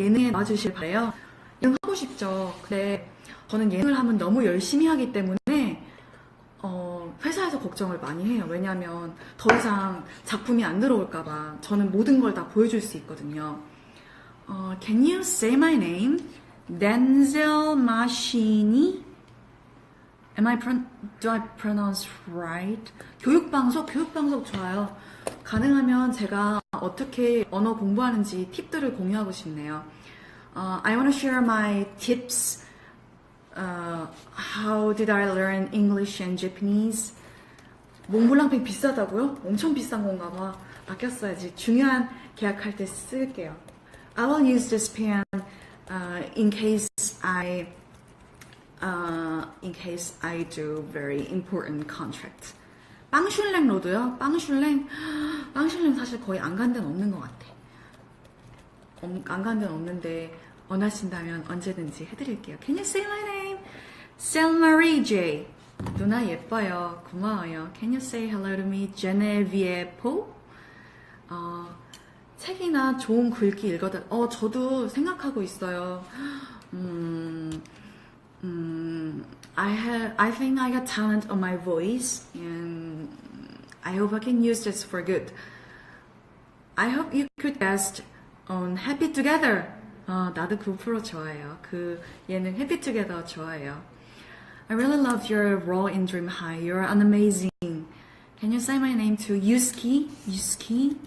예능에 나와주실 바래요. 예능 하고 싶죠. 근데 저는 예능을 하면 너무 열심히 하기 때문에 어, 회사에서 걱정을 많이 해요. 왜냐하면 더 이상 작품이 안 들어올까봐 저는 모든 걸 다 보여줄 수 있거든요. 어, can you say my name? Denzel Mashini? Am I pro- do I pronounce right? 교육방송, 교육방송 좋아요. 가능하면 제가 어떻게 언어 공부하는지 팁들을 공유하고 싶네요. 어, I want to share my tips. Uh, how did I learn English and Japanese? 몽블랑팩 비싸다고요? 엄청 비싼 건가 봐. 아꼈어야지. 중요한 계약할 때 쓸게요. I will use this pen uh, in case I uh, in case I do very important contract. 빵슐랭 로드요? 빵슐랭? 빵슐랭 사실 거의 안 간 데는 없는 것 같아. 안 간 데는 없는데 원하신다면 언제든지 해드릴게요. Can you say my name? Selmarie J. 누나 예뻐요. 고마워요. Can you say hello to me? Genevieve Po? 어, 책이나 좋은 글귀 읽어다. 어, 저도 생각하고 있어요. 음, 음, I have, I think I got talent on my voice, and I hope I can use this for good. I hope you could guest on Happy Together. 어, 나도 그 프로 좋아해요. 그 예능 Happy Together 좋아해요. I really loved your role in Dream High. You're an amazing. Can you say my name to Yuski? Yuski?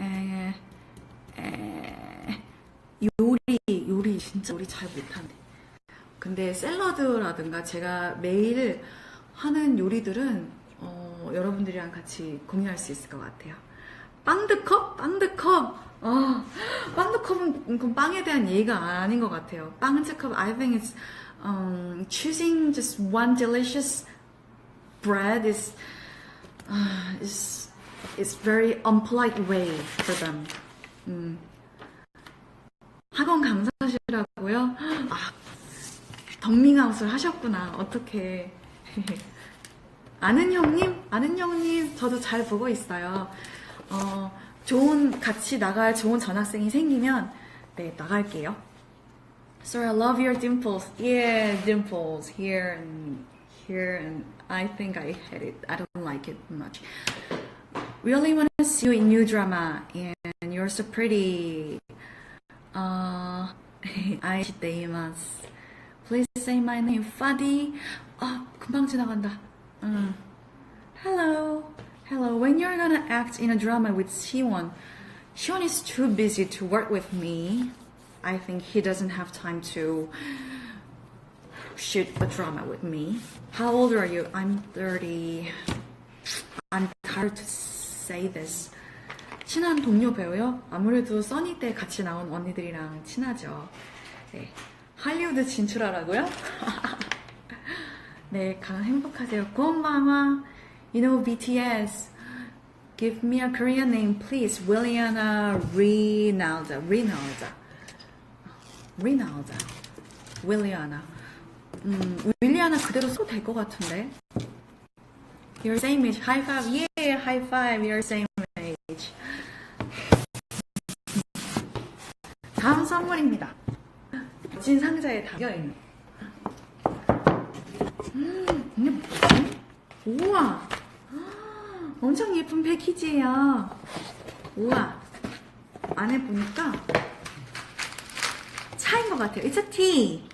에, 에, 요리, 요리, 진짜 요리 잘 못하네. 근데 샐러드라든가 제가 매일 하는 요리들은 어, 여러분들이랑 같이 공유할 수 있을 것 같아요. 빵드컵? 빵드컵! 어, 빵드컵은 그건 빵에 대한 예의가 아닌 것 같아요. 빵드컵, I think it's um, choosing just one delicious bread is, uh, is, is very unpolite way for them. 음. 학원 강사시라고요? 아, 덕밍아웃을 하셨구나. 어떻게 아는 형님? 아는 형님 저도 잘 보고 있어요. 어, 좋은 같이 나갈 좋은 전학생이 생기면 네 나갈게요. So I love your dimples. Yeah, dimples here and here and I think I hate it. I don't like it much. Really want to see you in new drama and you're so pretty. Uh, 아이시데이마스. Please say my name. Fadi. 아, 금방 지나간다. 음. Hello. Hello. When you're gonna act in a drama with Siwon, Siwon is too busy to work with me. I think he doesn't have time to shoot a drama with me. How old are you? I'm 30. I'm tired to say this. 친한 동료 배우요? 아무래도 써니 때 같이 나온 언니들이랑 친하죠. 네. 할리우드 진출하라고요? 네, 강 행복하세요. 곤방아. You know BTS. Give me a Korean name, please. Williana Rinalda. Rinalda. Rinalda. Williana. 음, 윌리아나 그대로 써도 될 것 같은데. You're same age. High five. Yeah, high five. You're same age. 다음 선물입니다. 멋진 상자에 담겨있는 음, 이게 뭐지? 우와! 엄청 예쁜 패키지예요. 우와! 안에 보니까 차인 것 같아요. It's a tea!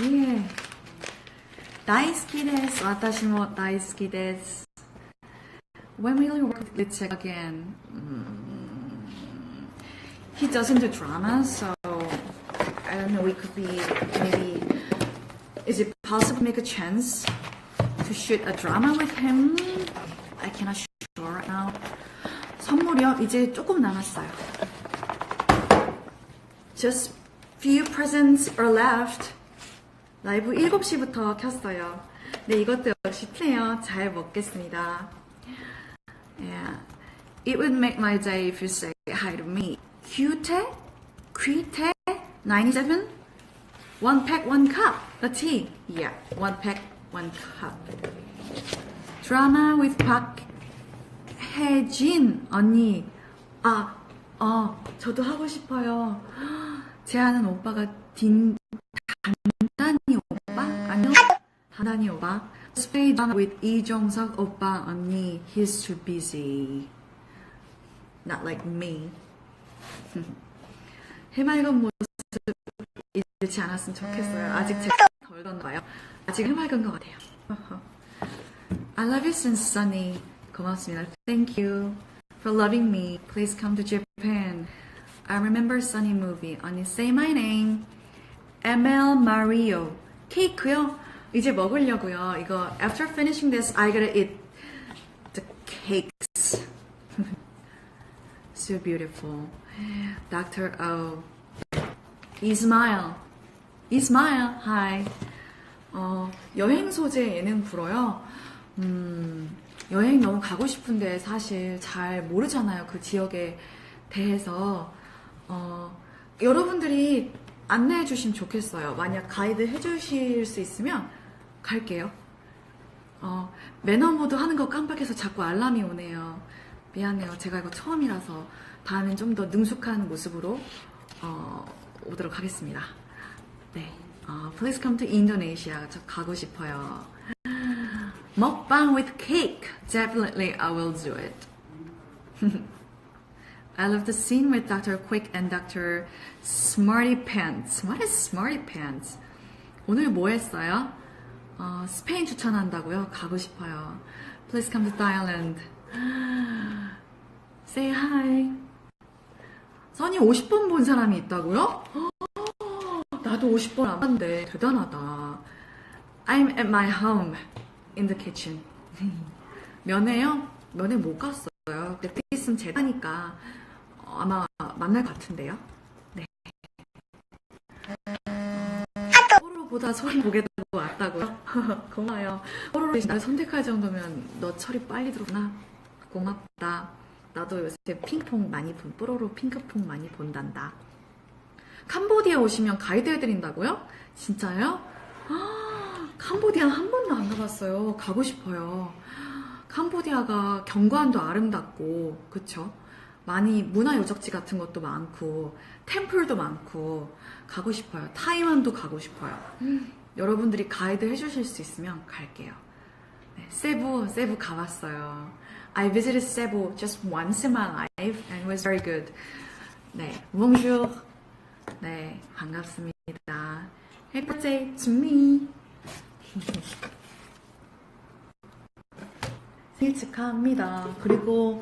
예. 다이스키데스. 와타시모 다이스키데스. When will you work with Litzik again? 음. He doesn't do drama, so I don't know. It could be maybe. Is it possible to make a chance to shoot a drama with him? I cannot sure right now. 선물이요? 이제 조금 남았어요. Just few presents are left. 라이브 7시부터 켰어요. 네, 이것도 역시 티네요. 잘 먹겠습니다. Yeah. It would make my day if you say hi to me. Qte? Qte? 97? One pack, one cup. The tea. Yeah, one pack, one cup. Drama with Park 혜진 언니. 아, 어, 저도 하고 싶어요. 제아는 오빠가 딘, 단단히 오빠? 아니요. 단단히 오빠. Stay down with 이종석 오빠 언니. He's too busy. Not like me. 해맑은 모습 잃지 않았으면 좋겠어요. 아직 제가 덜 던가요? 아직 해맑은 것 같아요. I love you since sunny. 고맙습니다. Thank you for loving me. Please come to Japan. I remember Sunny movie. 언니 say my name. ML Mario. 케이크요? 이제 먹으려고요. 이거 after finishing this, I gotta eat the cakes. so beautiful. Dr. O. Ismail. Ismail. Hi. 어, 여행 소재 예능 불어요. 음, 여행 너무 가고 싶은데 사실 잘 모르잖아요. 그 지역에 대해서. 어, 여러분들이 안내해 주시면 좋겠어요. 만약 가이드 해 주실 수 있으면 갈게요. 어, 매너 모드 하는 거 깜빡해서 자꾸 알람이 오네요. 미안해요. 제가 이거 처음이라서 다음엔 좀 더 능숙한 모습으로 어, 오도록 하겠습니다. 네. 어, please come to Indonesia. 저 가고 싶어요. 먹방 with cake. Definitely I will do it. I love the scene with Dr. Quick and Dr. Smarty Pants. What is Smarty Pants? 오늘 뭐 했어요? 어, 스페인 추천한다고요? 가고 싶어요. Please come to Thailand. Say hi. 선이 50번 본 사람이 있다고요? 나도 50번 안 봤는데 대단하다. I'm at my home in the kitchen. 면회요? 면회 못 갔어요. 근데 있으면 제다니까 어, 아마 만날 것 같은데요. 네. 뽀로로보다 소리 보게 되고 왔다고요? 고마워요. 뽀로로 나를 선택할 정도면 너 철이 빨리 들어오나? 고맙다. 나도 요새 핑퐁 많이 본, 뽀로로 핑크퐁 많이 본단다. 캄보디아 오시면 가이드 해드린다고요? 진짜요? 아, 캄보디아 한 번도 안 가봤어요. 가고 싶어요. 캄보디아가 경관도 아름답고, 그쵸? 많이 문화 유적지 같은 것도 많고, 템플도 많고, 가고 싶어요. 타이완도 가고 싶어요. 여러분들이 가이드 해주실 수 있으면 갈게요. 네, 세부, 세부 가봤어요. I visited Cebu just once in my life and it was very good. 네, bonjour. 네, 반갑습니다. To me. 생일 축하합니다. 그리고